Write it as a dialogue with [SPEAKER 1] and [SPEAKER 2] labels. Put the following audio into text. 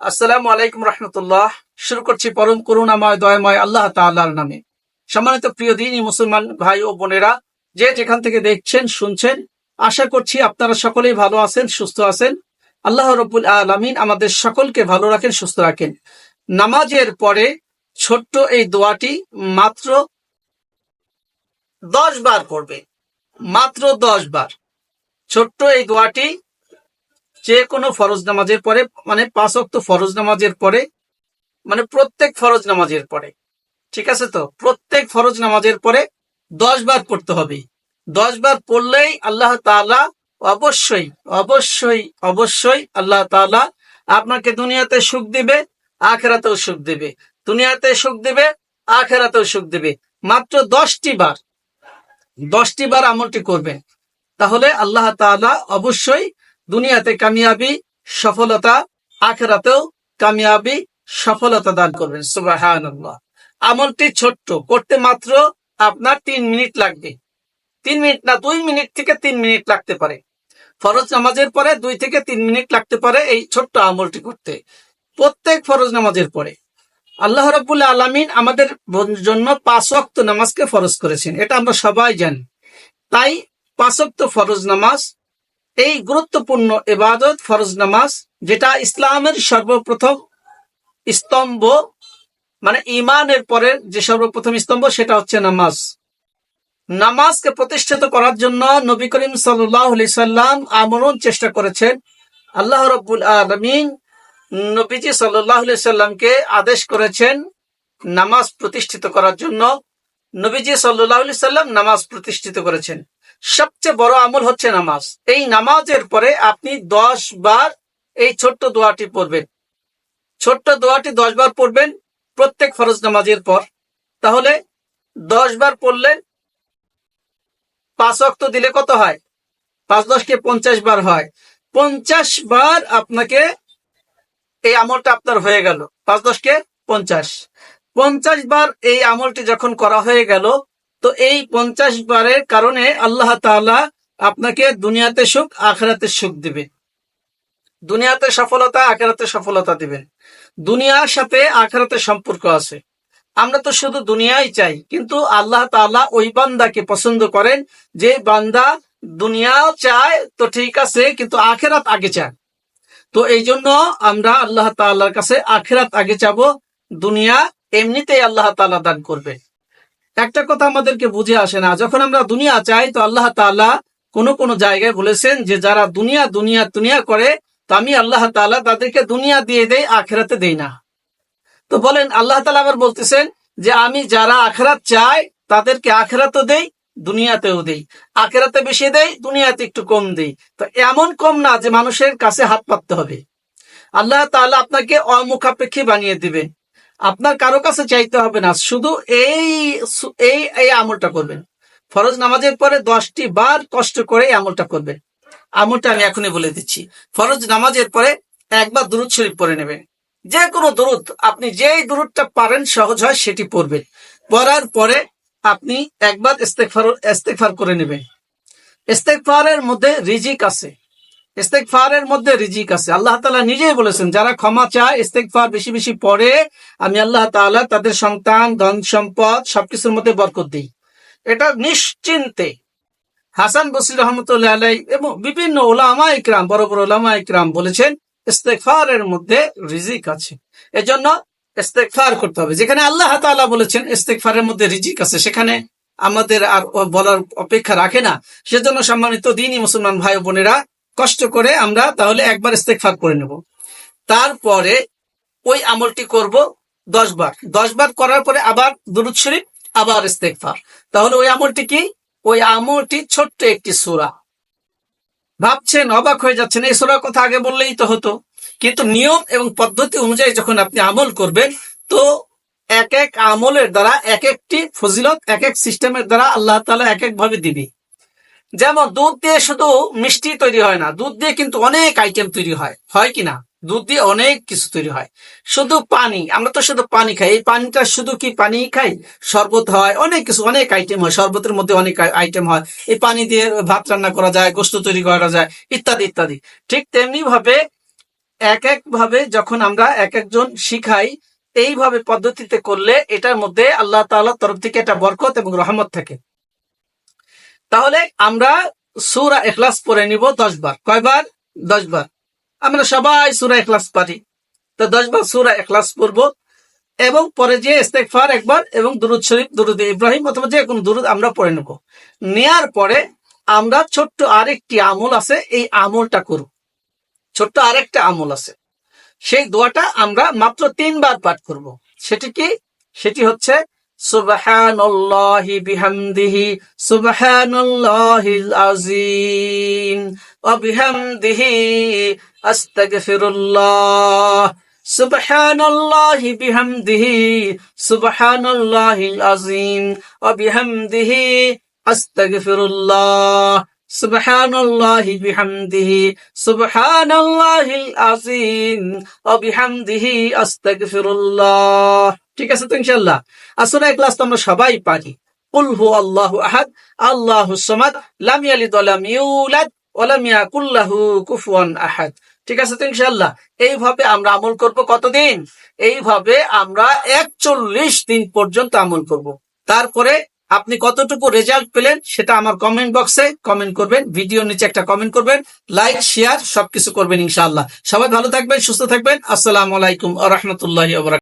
[SPEAKER 1] আসসালামু আলাইকুম রহমতুল্লাহ। শুরু করছি পরম করুণাময়, দয়াময় আল্লাহ তাআলার নামে। সম্মানিত প্রিয় দিনী মুসলমান ভাই ও বোনেরা, যে যেখান থেকে দেখছেন, শুনছেন, আশা করছি আপনারা সকলেই ভালো আছেন, সুস্থ আছেন। আল্লাহ রব্বুল আলমিন আমাদের সকলকে ভালো রাখেন, সুস্থ রাখেন। নামাজের পরে ছোট্ট এই দোয়াটি মাত্র দশ বার পড়বে। মাত্র দশ বার। ছোট্ট এই দোয়াটি যে কোনো ফরজ নামাজের পরে মানে পাঁচ অক্ত ফরজ নামাজের পরে মানে প্রত্যেক ফরজ নামাজের পরে। ঠিক আছে তো? প্রত্যেক ফরজ নামাজের পরে দশ বার পড়তে হবে। দশ বার পড়লেই আল্লাহ তাআলা অবশ্যই অবশ্যই অবশ্যই আল্লাহ তাআলা আপনাকে দুনিয়াতে সুখ দিবে, আখেরাতেও সুখ দিবে। দুনিয়াতে সুখ দিবে, আখেরাতেও সুখ দিবে। মাত্র দশটি বার দশটি বার আমলটি করবেন। তাহলে আল্লাহ তাআলা অবশ্যই দুনিয়াতে কামিয়াবি, সফলতা, আখেরাতেও কামিয়াবি, সফলতা দান করবেন। সুবাহান্লাহ আমলটি ছোট্ট, করতে মাত্র আপনার তিন মিনিট লাগবে। তিন মিনিট না, দুই মিনিট থেকে তিন মিনিট লাগতে পারে। ফরজ নামাজের পরে দুই থেকে তিন মিনিট লাগতে পারে এই ছোট্ট আমলটি করতে। প্রত্যেক ফরজ নামাজের পরে। আল্লাহ রাবুল্লাহ আলমিন আমাদের জন্য পাঁচ ওয়াক্ত নামাজকে ফরজ করেছেন। এটা আমরা সবাই জানি। তাই পাঁচ ওয়াক্ত ফরজ নামাজ এই গুরুত্বপূর্ণ এবাদত, ফরজ নামাজ, যেটা ইসলামের সর্বপ্রথম স্তম্ভ মানে ইমানের পরে যে সর্বপ্রথম স্তম্ভ, সেটা হচ্ছে নামাজ। নামাজকে প্রতিষ্ঠিত করার জন্য নবী করিম সাল্লাম আমরণ চেষ্টা করেছেন। আল্লাহ রব্বুল আলমিন নবীজি সাল্লাহ সাল্লামকে আদেশ করেছেন নামাজ প্রতিষ্ঠিত করার জন্য। নবীজি সাল্লাহ সাল্লাম নামাজ প্রতিষ্ঠিত করেছেন। সবচেয়ে বড় আমল হচ্ছে নামাজ। এই নামাজের পরে আপনি দশ বার এই ছোট্ট দোয়াটি পড়বেন। ছোট্ট দোয়াটি দশ বার পড়বেন প্রত্যেক ফরজ নামাজের পর। তাহলে দশ বার পড়লেন পাঁচ অক্ত দিলে কত হয়? পাঁচ দশকে পঞ্চাশ বার হয়। পঞ্চাশ বার আপনাকে এই আমলটা আপনার হয়ে গেল। পাঁচ দশকে পঞ্চাশ। পঞ্চাশ বার এই আমলটি যখন করা হয়ে গেল তো এই পঞ্চাশ বারের কারণে আল্লাহ তাআলা আপনাকে দুনিয়াতে সুখ, আখেরাতে সুখ দিবে। দুনিয়াতে সফলতা, আখেরাতে সফলতা দিবেন দুনিয়ার সাথে আখেরাতে সম্পর্ক আছে। আমরা তো শুধু দুনিয়াই চাই, কিন্তু আল্লাহ তাআলা ওই বান্দাকে পছন্দ করেন যে বান্দা দুনিয়াও চায় তো ঠিক আছে, কিন্তু আখেরাত আগে চায়। তো এই জন্য আমরা আল্লাহ তাআলার কাছে আখেরাত আগে চাবো, দুনিয়া এমনিতেই আল্লাহ তাআলা দান করবে। একটা কথা আমাদেরকে বুঝে আসে না, যখন আমরা দুনিয়া চাই তো আল্লাহ তাআলা কোন কোন জায়গায় বলেছেন যে যারা দুনিয়া দুনিয়া দুনিয়া করে তো আমি আল্লাহ তাআলা তাদেরকে দুনিয়া দিয়ে দেই, আখেরাতে দেই না। তো বলেন, আল্লাহ তাআলা আবার বলতেছেন যে আমি যারা আখেরাত চাই তাদেরকে আখেরাতও দেই, দুনিয়াতেও দেই। আখেরাতে বেশি দেই, দুনিয়াতে একটু কম দেই। তো এমন কম না যে মানুষের কাছে হাত পাততে হবে। আল্লাহ তাআলা আপনাকে অমুখাপেক্ষী বানিয়ে দিবেন। আপনার কারও কাছে চাইতে হবে না, শুধু এই এই এই আমলটা করবেন। ফরজ নামাজের পরে দশটি বার কষ্ট করে এই আমলটা করবেন। আমলটা আমি এখনই বলে দিচ্ছি। ফরজ নামাজের পরে একবার দুরুদ শরীফ পরে নেবেন। যে কোনো দুরুদ, আপনি যেই দুরুদটা পারেন সহজ হয় সেটি পড়বেন। পড়ার পরে আপনি একবার ইস্তেকফার ইস্তেকফার করে নেবেন। ইস্তেকফারের মধ্যে রিজিক আছে। ইস্তেকফারের মধ্যে রিজিক আছে। আল্লাহ তালা নিজেই বলেছেন, যারা ক্ষমা চায় ইস্তেকফার বেশি বেশি পড়ে, আমি আল্লাহ তাআলা তাদের সন্তান ধন সম্পদ সবকিছুর মধ্যে বরকত দিই। এটা নিশ্চিন্তে। হাসান বসির রহমতুল্লাহ আলাই এবং বিভিন্ন ওলামা ইকরাম, বড় বড় ওলামা ইকরাম বলেছেন ইস্তেকফারের মধ্যে রিজিক আছে। এজন্য ইস্তেকফার করতে হবে। যেখানে আল্লাহ তাআলা বলেছেন ইস্তেকফারের মধ্যে রিজিক আছে, সেখানে আমাদের আর বলার অপেক্ষা রাখে না। সেজন্য সম্মানিত দিনই মুসলমান ভাই বোনেরা কষ্ট করে আমরা তাহলে একবার ইস্তেকফার করে নেব। তারপরে ওই আমলটি করব দশ বার। দশ বার করার পরে আবার দুরুদ শরীফ, আবার ইস্তেকফার তাহলে ওই আমলটি কি? ওই আমলটি ছোট্ট একটি সুরা। ভাবছেন, অবাক হয়ে যাচ্ছেন, এই সুরার কথা আগে বললেই তো হতো। কিন্তু নিয়ম এবং পদ্ধতি অনুযায়ী যখন আপনি আমল করবেন, তো এক এক আমলের দ্বারা এক একটি ফজিলত, এক এক সিস্টেমের দ্বারা আল্লাহ তালা এক এক ভাবে দিবি। যেমন দুধ দিয়ে শুধু মিষ্টি তৈরি হয় না, দুধ দিয়ে কিন্তু অনেক আইটেম তৈরি হয়। হয় কি না? দুধ দিয়ে অনেক কিছু তৈরি হয়। শুধু পানি, আমরা তো শুধু পানি খাই। এই পানিটা শুধু কি পানি খাই? শরবত হয়, অনেক কিছু, অনেক আইটেম হয়। শরবতের মধ্যে অনেক আইটেম হয়। এই পানি দিয়ে ভাত রান্না করা যায়, গোস্ত তৈরি করা যায়, ইত্যাদি ইত্যাদি। ঠিক তেমনি ভাবে এক এক ভাবে যখন আমরা এক একজন শিখাই, এইভাবে পদ্ধতিতে করলে এটার মধ্যে আল্লাহ তাআলার তরফ থেকে একটা বরকত এবং রহমত থাকে। তাহলে আমরা সুরা এখলাস পড়ে নিব দশ বার কয়বার? দশ বার আমরা সবাই সুরা এখলাস পারি। তো দশ বার সুরা এখলাস পড়ব এবং পরে যে ইস্তেগফার একবার এবং দুরুদ শরীফ, দুরুদ ইব্রাহিম অথবা যে কোনো দুরুদ আমরা পড়ে নেব। নেয়ার পরে আমরা ছোট্ট আরেকটি আমল আছে, এই আমলটা করব। ছোট্ট আরেকটা আমল আছে। সেই দোয়াটা আমরা মাত্র তিনবার পাঠ করব। সেটি কি? সেটি হচ্ছে سبحان الله بحمده سبحان الله العظيم وبحمده أستغفر الله سبحان الله بحمده سبحان الله العظيم وبحمده أستغفر الله سبحان الله بحمده سبحان الله العظيم وبحمده أستغفر الله ঠিক আছে তো ইনশাআল্লাহ। আসলে এক ক্লাস তো আমরা সবাই পারি। কুল হু আল্লাহু আহাদ আল্লাহু আহাদ। ঠিক আছে তো ইনশাআল্লাহ। এইভাবে আমরা আমল করব কতদিন? এইভাবে আমরা একচল্লিশ দিন পর্যন্ত আমল করব। তারপরে আপনি কতটুকু রেজাল্ট পেলেন সেটা আমার কমেন্ট বক্সে কমেন্ট করবেন ভিডিও নিচে একটা কমেন্ট করবেন লাইক শেয়ার সবকিছু করবেন ইনশাআল্লাহ। সবাই ভালো থাকবেন, সুস্থ থাকবেন। আসসালামু আলাইকুম আ রহমতুল্লাহ